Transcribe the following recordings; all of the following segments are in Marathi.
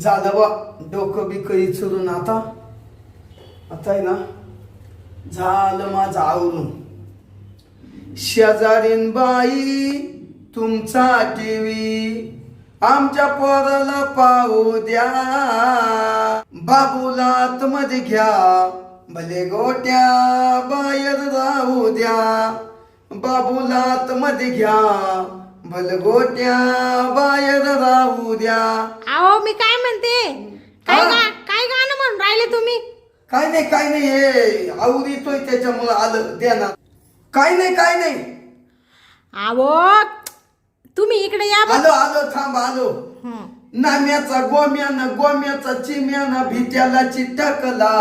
झालं बा डोकं बिक इचरून आता. आता आहे ना झालं माझं आवरून. शेजारीन बाई तुमचा टीव्ही आमच्या पोराला पाहू द्या. बाबूला आतमध्ये घ्या भले गोट्या बाहेर राहू द्या. बाबूला आतमध्ये घ्या गोट्या बाहेर राहू द्या अहो मी काय म्हणते? काय हा? गा काय गाणं म्हणून राहिले तुम्ही? काय नाही काय नाही हे आवडीतोय त्याच्यामुळं आलं द्याना काय नाही काय नाही. अहो तुम्ही इकडे या बरं. आलो आलो थांब आलो. हं. नाम्याचा गोम्यानं गोम्याचा चिम्यानं भित्याला चिटकला.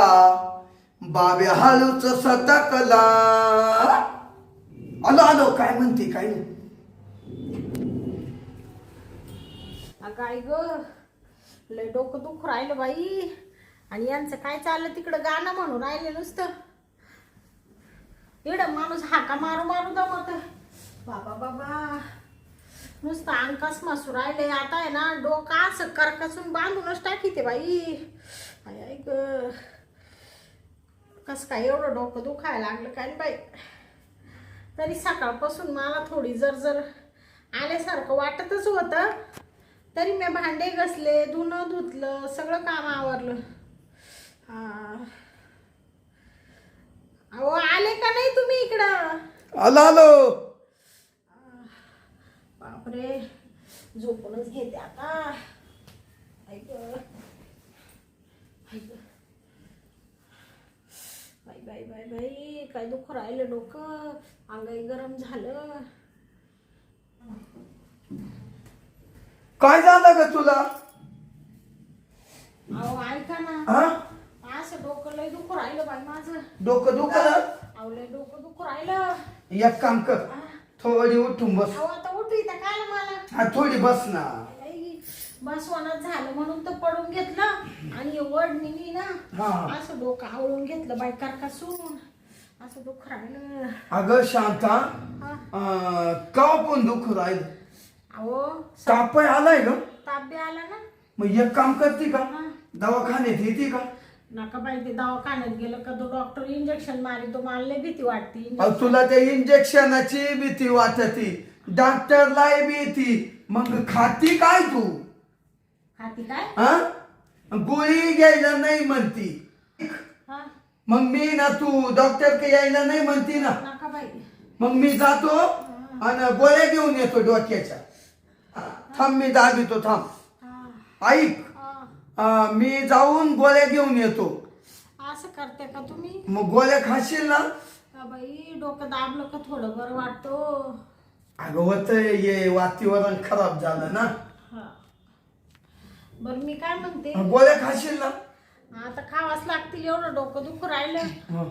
बाबे हाळूच सटकला. आलो आलो काय म्हणते काय नाही. काय ग? लय डोकं दुख राहिलं बाई. आणि यांचं काय चाललं तिकडं? गाणं म्हणून राहिले नुसतं. इकडं माणूस हाका मारू मारू दमत. बाबा बाबा. नुसतं अंकास मासू राहिले. आता आहे ना डोकं असं करकसून बांधूनच टाकी ते बाई आय ग. कसं काय एवढं डोकं दुखायला लागलं काय नाही बाई? तरी सकाळपासून मला थोडी जर जर आल्यासारखं वाटतच होतं. तरी मी भांडे घसले धुणं धुतलं सगळं काम आवरलं. हा. अहो आले का नाही तुम्ही इकडं? आलो आलो. बापरे झोपूनच घेते आता. ऐक ऐक बाई बाई बाई बाई काय दुःख राहिलं डोकं? अंगाई गरम झालं. काय झालं ग तुला? अहो ऐका ना. हा? असं डोकं लय दुःख राहिलं बाई माझं. डोकं दुखलं अहो लय डोकं दुःख राहिलं. एक काम कर. थोडी उठून बस. आता उठू इथं काय ना मला? हा थोडी बस ना. बसवणच झालं म्हणून तर पडून घेतलं. आणि वडणी ना हा. असं डोकं आवळून घेतलं बाई करकासून. असं दुःख राहिलं. अगं शांता. हा. अं, का पण दुःख राहिलं? अहो तापाय आलाय ग ताप बी आला ना. मग एक काम करते का? हा. दवाखान्यात येते का? नका बाई ते दवाखान्यात गेलं का तो डॉक्टर इंजेक्शन मारी तो मला लय भीती वाटते. अहो, तुला त्या इंजेक्शनाची भीती वाटती. डॉक्टरला भीती. मग खाती काय तू? खाती काय? हा? गोळी घ्यायला नाही म्हणती. हा. मग मी ना तू डॉक्टर के यायला नाही म्हणती ना? नका बाई. मग मी जातो आणि गोळ्या घेऊन येतो डोक्याच्या. थांब मी दाबितो थांब. ऐक मी जाऊन गोळ्या घेऊन येतो. असं करते का तुम्ही? मग गोळ्या खाशील ना? का बाई डोकं दाबलं का थोडं बरं वाटतो. अगं होत ये वातावरण खराब झालं ना. बरं मी काय म्हणते? गोळ्या खाशील ना? आता खावाच लागतील एवढं डोकं दुखू राहिलं. हा.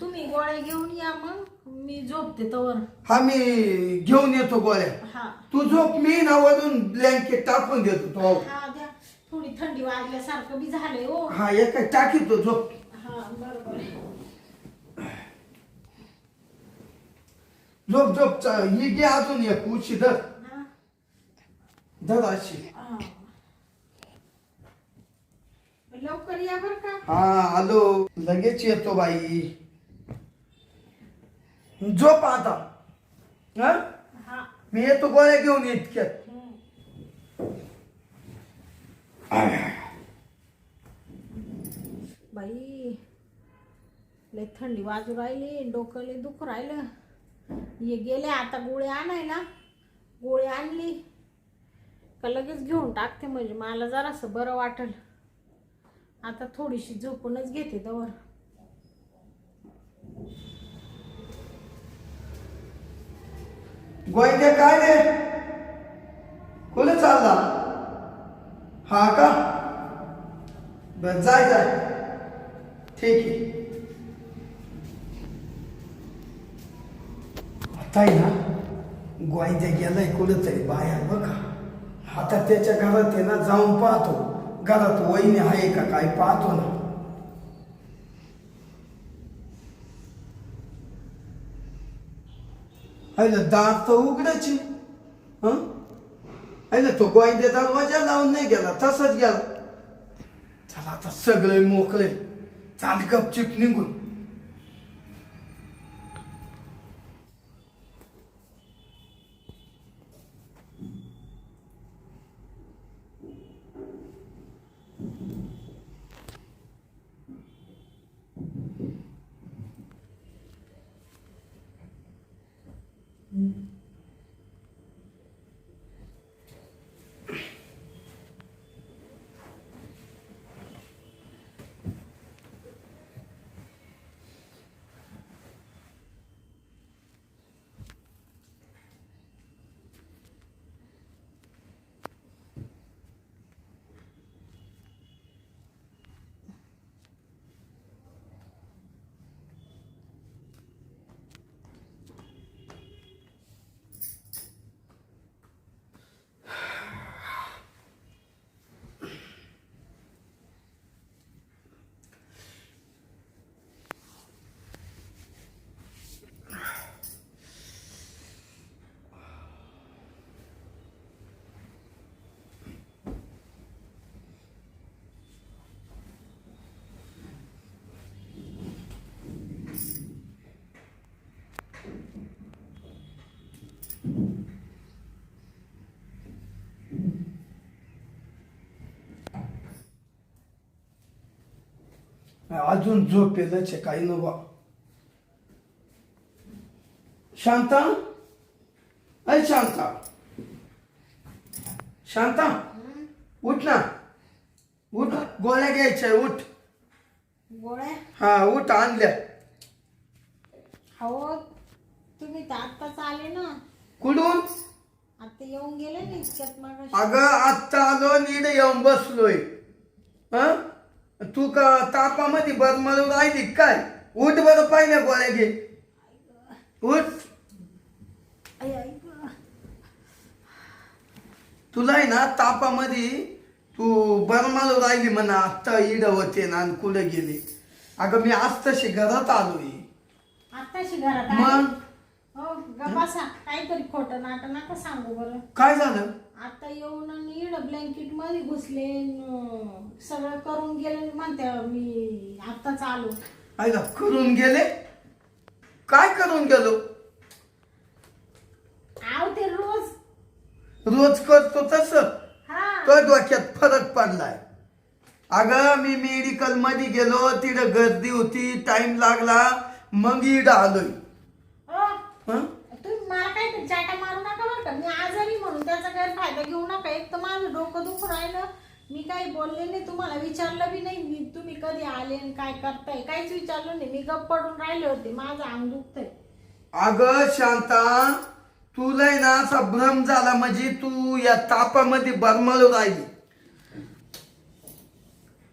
तुम्ही गोळ्या घेऊन या मग. मी झोपते तवर. हा मी घेऊन येतो गोळ्या. हा. तू झोप मी ना वरून ब्लँकेट टाकून देतो तो. हा द्या. थोडी थंडी वाजल्यासारखं बी झालंय हो. हा एक टाकीतो झोप. हा बरोबर. झोप झोप ही घे अजून एक उशी धर. धर अशी. लवकर या बर का. हा आलो लगेच येतो बाई. झोप आता. हा? हा. मी येतो गोळ्या घेऊन इतक्यात. बाई लय थंडी वाजू राहिली डोकं लय दुखू राहिलं. ये गेले आता गोळी आणायला. गोळी आणली. का लगेच घेऊन टाकते म्हणजे. मला जरासं बरं वाटेल. आता थोडीशी झोपूनच घेते दवर गोयते काय रे? कुठे चालला? हा का? बर जाय जाय. ठीक आहे. आता आहे ना गोयंद्या गेलाय कुठं तरी बाहेर बघा. आता त्याच्या घरात आहे ना जाऊन पाहतो. घरात वहिनी आहे का काय पाहतो ना. अरे दार तर उघडायची. हं? तो गोविंदे दरवाजा लावून नाही गेला तसाच गेला. चला आता सगळे मोकळे. चाल गपचिप निघून. अजून झोपेलच काही नवा शांता? अय शांता. शांता उठ ना. उठ गोळ्या घ्यायच्या उठ. गोळ्या? हा उठ आणल्या. हो तुम्ही तर आत्ताच आले ना. कुठून? आता येऊन गेले ना इतक्यात मग अगं आत्ता आलो नीड येऊन बसलोय. हं? तू का तापामध्ये बरमळून राहिली? काय? उठ बरं पाहिजे गोळ्या घे. उठ. तुला आहे ना तापामध्ये तू बरमालो राहिली म्हणा आत्ता इड होते ना आणि कुठे गेली. अगं मी आज तशी घरात आलोय. आत्ताशी घरात आले. मग? हो काहीतरी खोटं नाटक नका सांगू बरं. काय झालं? आता येऊन आणि इड ब्लँकेटमध्ये घुसले न, सगळं करून गेले म्हणते मी आत्ताच आलो आईला करून गेले? काय करून गेलो? आव ते रोज. रोज करतो तस. हा. तो डोक्यात फरक पडलाय. अगं मी मेडिकलमध्ये गेलो तिथं गर्दी होती टाइम लागला मग इड आलोय. हो हं? तुम्ही मला काही चाटा मारू नका? बरं मी आजारी म्हणून त्याचा गैरफायदा घेऊ नका. एक तर माझं डोकं दुखून राहिलं. मी काही बोलले नाही तुम्हाला विचारलं बी नाही. मी तुम्ही कधी आले आणि काय करताय? काहीच विचारलं नाही. मी गप्प पडून राहिले होते. माझं अंग दुखतंय. अगं शांता तुला आहे ना असा भ्रम झाला म्हणजे तू या तापामध्ये बरमळू राहिली.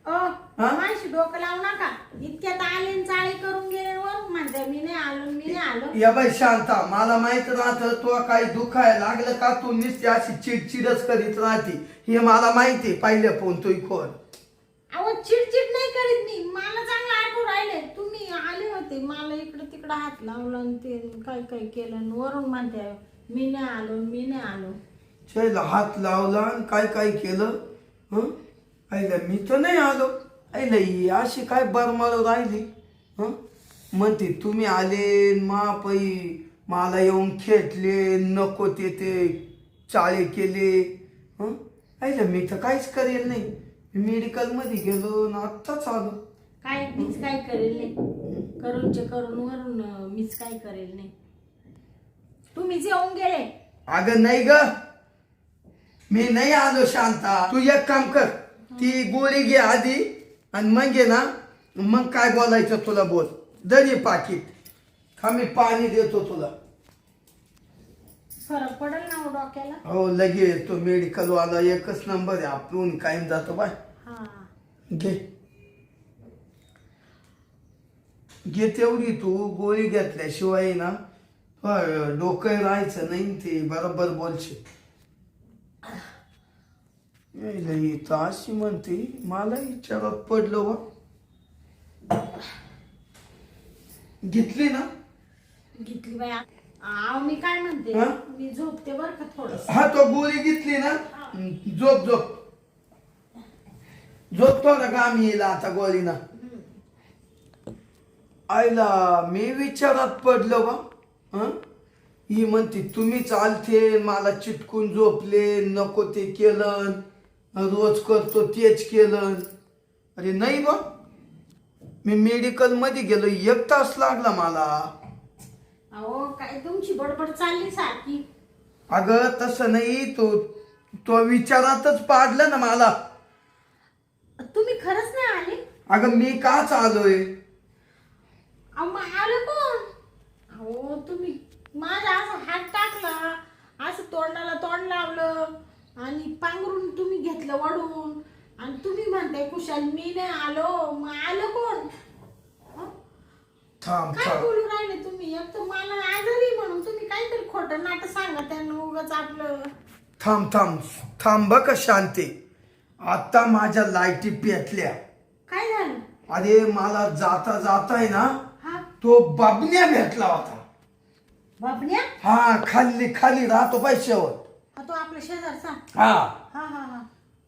माझी डोकं लावू नका. इतक्यात आले आणि चाळी करून गेले वर. म्हणते मी नाही आलो मी नाही आलो. या बाई शांता. मला माहीत राहत तुला काही दुखायला लागलं का तू नुसती अशी चिडचिडच करीत राहते? हे मला माहिती पहिल्या फोन तू खोल. अहो चिडचिड नाही करीत मी. मला चांगलं आठवून राहिले. तुम्ही आले होते. मला इकडं तिकडं हात लावला आणि ते काय काय केलं आणि वरून म्हणते मी नाही आलो मी नाही आलो. चल हात लावला आणि काय काय केलं? हं? आईला मी तर नाही आलो. आईला ही अशी काय बरमाळ राहिली हं? म्हणते तुम्ही आले मा पै मला येऊन खेटले नको ते ते चाळे केले हं? आईला मी तर काहीच करेल नाही. मेडिकलमध्ये गेलो ना आत्ताच आलो. काय मीच काय करेल नाही? करूनचे करून वरून अं, मीच काय करेल नाही? तुम्हीच येऊन गेले. अगं नाही ग. मी नाही आलो शांता. तू एक काम कर. ती गोळी घे आधी आणि मग घे ना मग काय बोलायचं तुला बोल. दरी पाकिट. हा मी पाणी देतो तुला. फरक पडेल ना हो डोक्याला? हो लगे तो मेडिकल वाला. एकच नंबर आहे आपण कायम जातो बाय. हा. घे. घे तेवढी तू गोळी घेतल्याशिवाय ना अं, डोकं राहायचं नाही ते बरोबर बोलशील. तर अशी म्हणते मला विचारात पडलं वा घेतली ना? घेतली बाया आव मी काय म्हणते? हा? मी झोपते बर का थोडस? हा तो गोळी घेतली ना? झोप झोप. झोपतो ना का आम्ही येईल आता गोळीना आईला मी विचारात पडलो बा. हं? ही म्हणते तुम्ही चालते मला चिटकून झोपले नको ते केलं. रोज करतो तेच केलं. अरे नाही बा. मी मेडिकलमध्ये गेलो एक तास लागला मला. अहो काय तुमची बडबड चालली सारखी? अगं तसं नाही तो तो विचारातच पाडलं ना मला. तुम्ही खरंच नाही आले? अगं मी काच आलोय अहो मग आलं कोण? अहो तुम्ही माझा असं हात टाकला असं तोंडाला तोंड लावलं. आणि पांघरून तुम्ही घेतलं वडून. आणि तुम्ही म्हणताय कुशाल मी नाही आलो. मग आलं कोण? थांब काय थांब. बोलू राहिले तुम्ही? एक तर मला आजारी म्हणून तुम्ही काहीतरी खोटं नाटक सांगा त्यांना उगाच आपलं. थांब थांब. थांब बघ शांती. आता माझ्या लाईटी पेटल्या. काय झालं? अरे मला जाता जाता आहे ना हा? तो बाबण्या भेटला होता. बापण्या हा खाली खाली राहतो पैशावर शेजारचा हा. हा हा हा.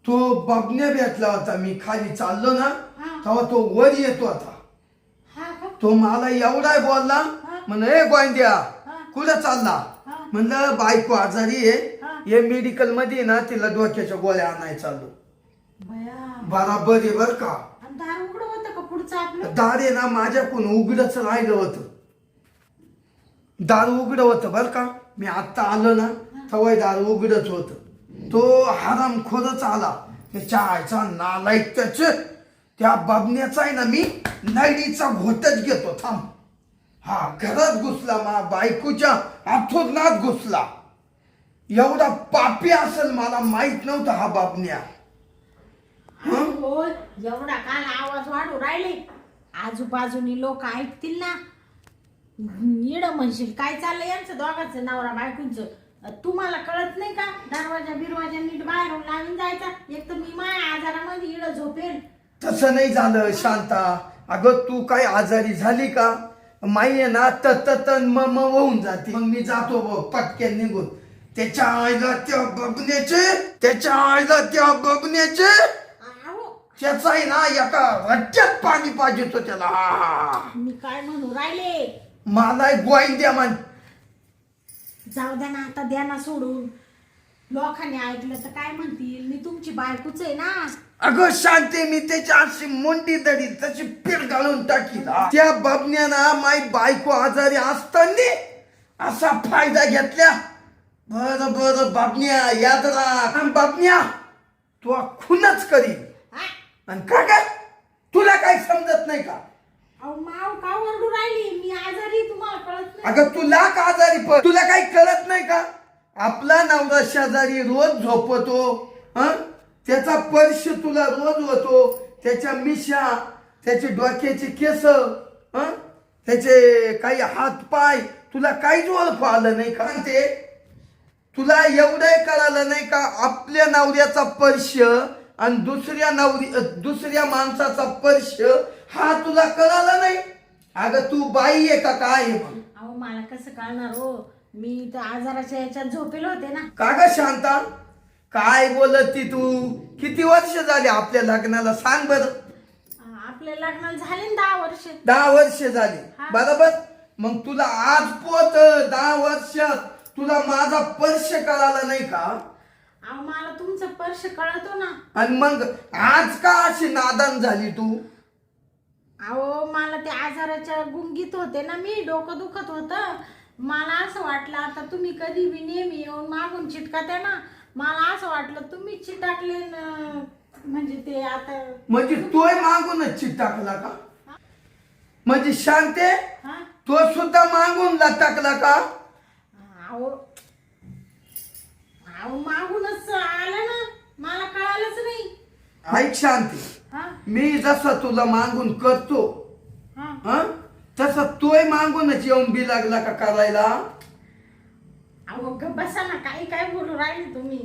तो बाबण्या भेटला होता मी खाली चाललो ना हा. तेव्हा तो वर येतो हा का? तो मला एवढा बोलला म्हण ए गोंद्या कुठं चालला. म्हणलं बायको आजारी आहे. हा. हे मेडिकलमध्ये ना तिला डोक्याच्या गोळ्या आणाय चाललो. बया. बराबर आहे बर का. आणि दार उघडं होतं का पुढचं आपलं? दार आहे ना माझ्याकडून उघडच राहिलं होतं. दार उघड होतं बर का. मी आत्ता आलो ना तवय दार उघडच होत. तो हराम आला. त्याच्या आयचा नालायक त्याच त्या बाबण्याचा आहे ना मी नाईडीचा घोटच घेतो थांब. हा घरात घुसला मा बायकोच्या आथोरणात घुसला. एवढा पापी असेल मला माहीत नव्हता हा बाबण्या. बोल एवढा काल आवाज वाढू राहिले. आजूबाजूनी लोक ऐकतील ना. इड म्हणशील काय चाललंय यांचं दोघांचं नवरा बायकोंचं? तुम्हाला कळत नाही का? दरवाजा बिरवाजा नीट बाहेरून लावून जायचा. एक तर मी माझ्या आजारामध्ये इड झोपेल तसं नाही झालं शांता. अगं तू काय आजारी झाली का? माई आहे ना तत म म होऊन जाते. मग मी जातो ब पटक्यान निघून. त्याच्या आईला त्या बघण्याचे त्याच्या आईला त्या बघण्याचे त्याचा आहे ना एका रट्ट्यात पाणी पाहिजे तो त्याला. हा. मी काय म्हणू राहिले? मला गोविंद्या म्हण. जाऊ द्या ना आता द्या ना सोडून. लोकांनी ऐकलं तर काय म्हणतील? मी तुमची बायकोच आहे ना. अगं शांती मी त्याच्या अशी मुंडी दडी तशी पीठ घालून टाकी त्या बाबण्यानं माई बायको आजारी असताना असा फायदा घेतल्या. बर बर बाबण्या याद अन बाबण्या तू खूनच करी हा? आणि का काय तुला काही समजत नाही का? अहो माव का ओरडू राहिली? मी आजारी तुम्हाला कळत नाही. अगं तुला का आजारी पड तुला काही कळत नाही का? आपला नवरा शेजारी रोज झोपतो हं? त्याचा पर्श तुला रोज होतो. त्याच्या मिशा त्याचे डोक्याचे केस हं? त्याचे काही हात पाय तुला काहीच ओळख आलं नाही का? ते? तुला एवढं कळालं नाही का? आपल्या नवऱ्याचा पर्श आणि दुसऱ्या नवरी दुसऱ्या माणसाचा पर्श हा तुला कळाला नाही? अगं तू बाई आहे का काय आहे मग अहो मला कसं कळणार हो? मी तर आजाराच्या याच्यात झोपेल होते ना. का ग शांता? काय बोलत ती? तू किती वर्ष झाली आपल्या लग्नाला? सांग बर. आ, आपल्या लग्नाला झाले ना दहा वर्ष. दहा वर्ष झाली. हा. बरोबर? मग तुला आज पोत दहा वर्षात तुला माझा पर्श कळाला नाही का? अहो मला तुमचा स्पर्श कळतो ना. आणि मग आज का अशी नादान झाली तू? अहो मला ते आजाराच्या गुंगीत होते ना मी डोकं दुखत होतं. मला असं वाटलं आता तुम्ही कधी बी नेहमी येऊन मागून चिटकाते ना मला असं वाटलं तुम्ही चिटाकले न म्हणजे ते आता म्हणजे तोय मागूनच टाकला का? म्हणजे शांते हा? तो सुद्धा मागून टाकला का? अहो अहो मागूनच आलं ना मला कळालंच नाही. ऐक शांती. मी जसं तुला मागून करतो? तसं तोय मागूनच येऊन बी लागला का करायला? अहो ग बसा ना काही काय बोलू राहिले तुम्ही?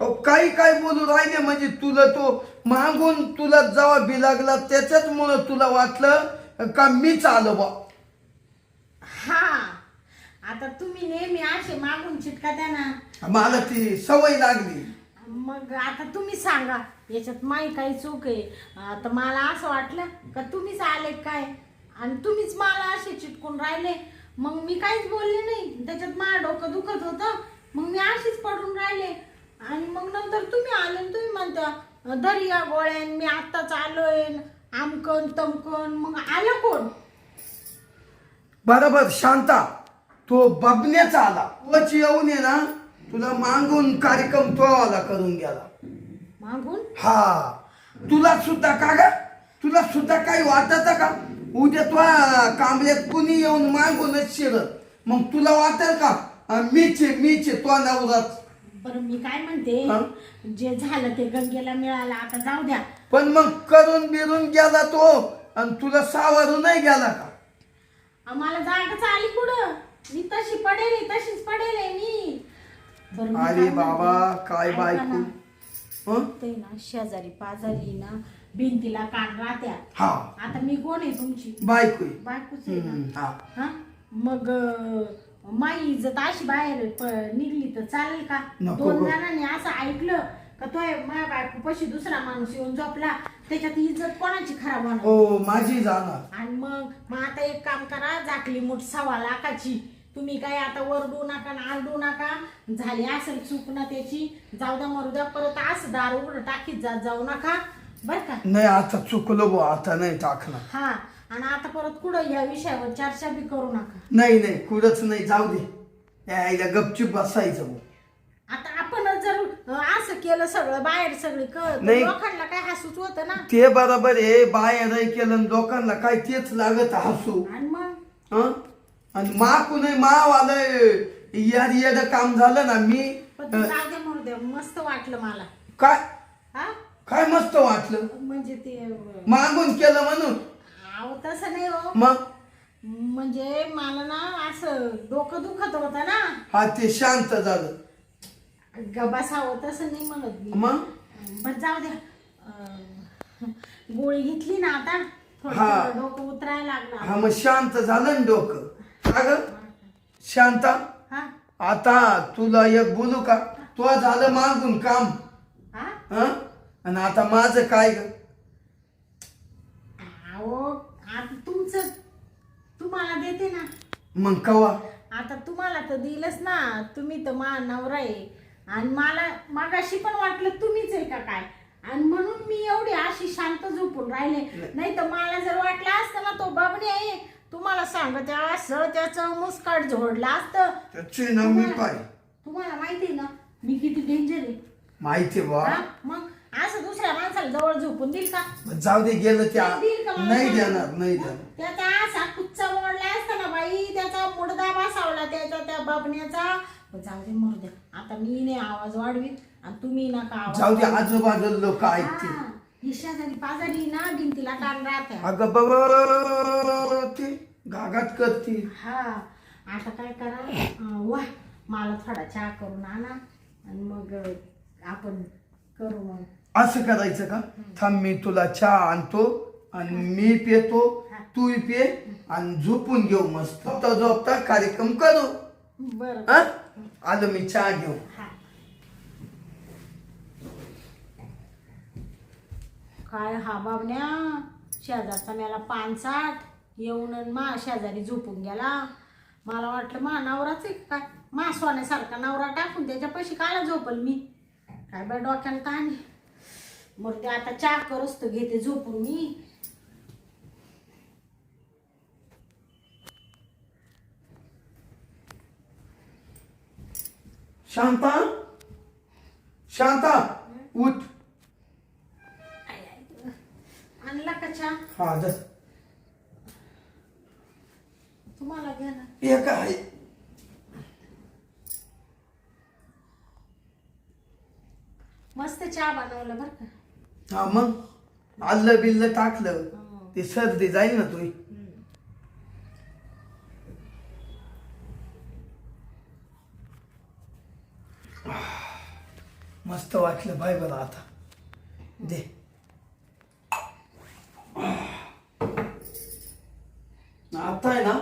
अहो, काही काय बोलू राहिले म्हणजे तुला तो मागून तुला जेव्हा बी लागला त्याच्याच मुळे तुला वाटलं का मीच आलो बा? हा. आता तुम्ही नेहमी असे मागून चिटका द्या ना. मला ती सवय लागली. मग आता तुम्ही सांगा याच्यात माई काही चूक आहे? आता मला असं वाटलं का तुम्हीच आले काय? आणि तुम्हीच मला असे चिटकून राहिले. मग मी काहीच बोलले नाही. त्याच्यात माझं डोकं दुखत होतं. मग मी अशीच पडून राहिले. आणि मग नंतर तुम्ही आले तुम्ही म्हणता दर्या गोळ्यान मी आत्ताच आलोय. आमकन तमकन. मग आलं कोण? बरोबर शांता. तो बबण्याचा आला. वच येऊन ये ना. तुला मागून कार्यक्रम तो आला करून गेला. मागून? हा. तुला सुद्धा का ग? तुला सुद्धा काही वाटत का? उद्या तो कांबल्यात कुणी येऊन मागूनच शिरत मग तुला वाटेल का? अं, मीच आहे, मीच आहे, तो नवराच. बरं मी काय म्हणते? जे झालं ते गंगेला मिळालं आता जाऊ द्या. पण मग करून बिरून गेला तो आणि तुला सावरून नाही गेला का? आम्हाला जागच आली कुठं? मी तशी पडेल आहे, तशीच पडेल आहे बरं मी अरे काय बाबा म्हणते, काय ऐका बायको? ना, हं? ते ना शेजारी पाजारी ना भिंतीला कान राहत्या. हा. आता मी कोण आहे तुमची? बायको आहे. बायकोच आहे हम्म, ना हा. हा? मग अं, माई इज्जत अशी बाहेर प- निघली तर चालेल का? नको दोन गं. जणांनी असं ऐकलं का तो माझ्या बायको पशी दुसरा माणूस येऊन झोपला त्याच्यात इज्जत कोणाची खराब होणार? हो माझी जाणार. आणि मग मग आता एक काम करा जाकली मूठ सव्वा लाखाची. तुम्ही काय आता वरडू नका ना आरडू नका. झाली असेल चूक ना त्याची. जाऊ द्या मरू द्या. परत असं दार उघड टाकीत जात जाऊ नका. बर का? नाही आता चुकलो बो आता नाही टाकणार. हा आणि आता परत कुठं या विषयावर चर्चा बी करू नका. नाही नाही कुठंच नाही जाऊ दे. यायला गपचूप बसायचं भाऊ. आता आपण जर अं, असं केलं सगळं बाहेर सगळी कळत नाही. लोकांना काय हसूच होतं ना? ते बरोबर आहे बाहेर केलं आणि लोकांना काय तेच लागत हसू. आणि मग? हं? आणि मा कुणी माव आलंय यार येड काम झालं ना मी पण ते जाऊ मस्त वाटलं मला. काय? हा? काय मस्त वाटलं? म्हणजे ते अं, मागून केलं म्हणून. अहो तसं नाही हो. मग? म्हणजे मला ना असं डोकं दुखत होतं ना. हा ते शांत झालं. गबासावं तसं नाही म्हणत मी. मग? पण जाऊ द्या. अं, गोळी घेतली ना आता. हा. थोडं डोकं उतरायला लागलं. हा मग शांत झालं ना डोकं. का ग शांता हा. आता तुला एक बोलू का? तो झालं मागून काम. हा? हं? आणि आता माझं काय ग? अहो आता तुमचं तुम्हाला देते ना. मग कवा? आता तुम्हाला तर दिलंच ना. तुम्ही तर मा नवरा आहे. आणि मला मागाशी पण वाटलं तुम्हीच आहे का काय? आणि म्हणून मी एवढी अशी शांत झोपून राहिले. नाही. तर मला जर वाटलं असतं ना तो बाबणे आहे तुम्हाला सांगत असं त्याचं मुस्काट झोडलं असतं. त्याची ना मी पाय तुम्हाला माहिती आहे ना मी किती डेंजर आहे. माहिती बा. हा? मग असं दुसऱ्या माणसाला जवळ झोपून देईल का? जाऊ दे गेलं त्या देईल का मला नाही? देणार नाही देणार. त्याचा असा कुच्चा मोडला असता ना बाई त्याचा मुडदा बसावला त्याच्या त्या बाबण्याचा. जाऊ दे मरू द्या. आता मी नाही आवाज वाढवीत आणि तुम्ही नका आवाज जाऊ दे वाढवू. आजूबाजूला लोक ऐकतील. हा, ही शेजारी पाजारी ना भिंतीला कान राहत्या. अगं बाबा ते गागाट करतील हा आता काय करा अं, वा मला थोडा चहा करून आणा आणि मग अं, आपण करू मग. असं करायचं का? थांब मी तुला चहा आणतो आणि मी पितो तू पे आणि झोपून घेऊ मस्त. झोपता झोपता कार्यक्रम करू. बरं. हा? आलो मी चहा घेऊ. हा. काय हा बाबण्या? शेजारचा मला पानसाठ. येऊन मा शेजारी झोपून गेला. मला वाटलं मा नवराच आहे का काय? मा सोन्यासारखा नवरा टाकून त्याच्या पैसे कायला झोपल मी? काय बाय डोक्याला ताण आहे. मग ते आता चहा करस तर घेते झोपून मी. शांता? शांता उठ. आणला का चहा? हा जा. तुम्हाला घ्या ना हे काय मस्त चहा बनवलं बरं का. हा मग? आल्लं बिल्लं टाकलं. हं. ते सर्दी जाईल ना तुझी मस्त वाटलं बाय बरं आता. दे. आता आहे ना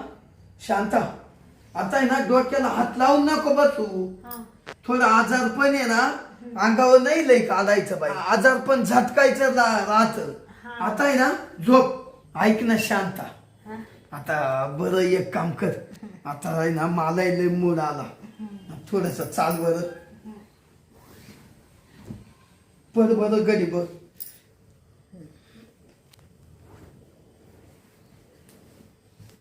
शांता आता आता आहे ना डोक्याला हात लावून नको बसू. हा. थोडं आजार पण आहे ना अंगावर नाही लई काढायचं बाई. आजार पण झटकायचं राहत. आता आहे ना झोप. ऐक ना शांता. हा. आता बरं एक काम कर. आता आहे ना मला लय मूड आला. थोडस चाल बरं. पड बरं गडी बघ.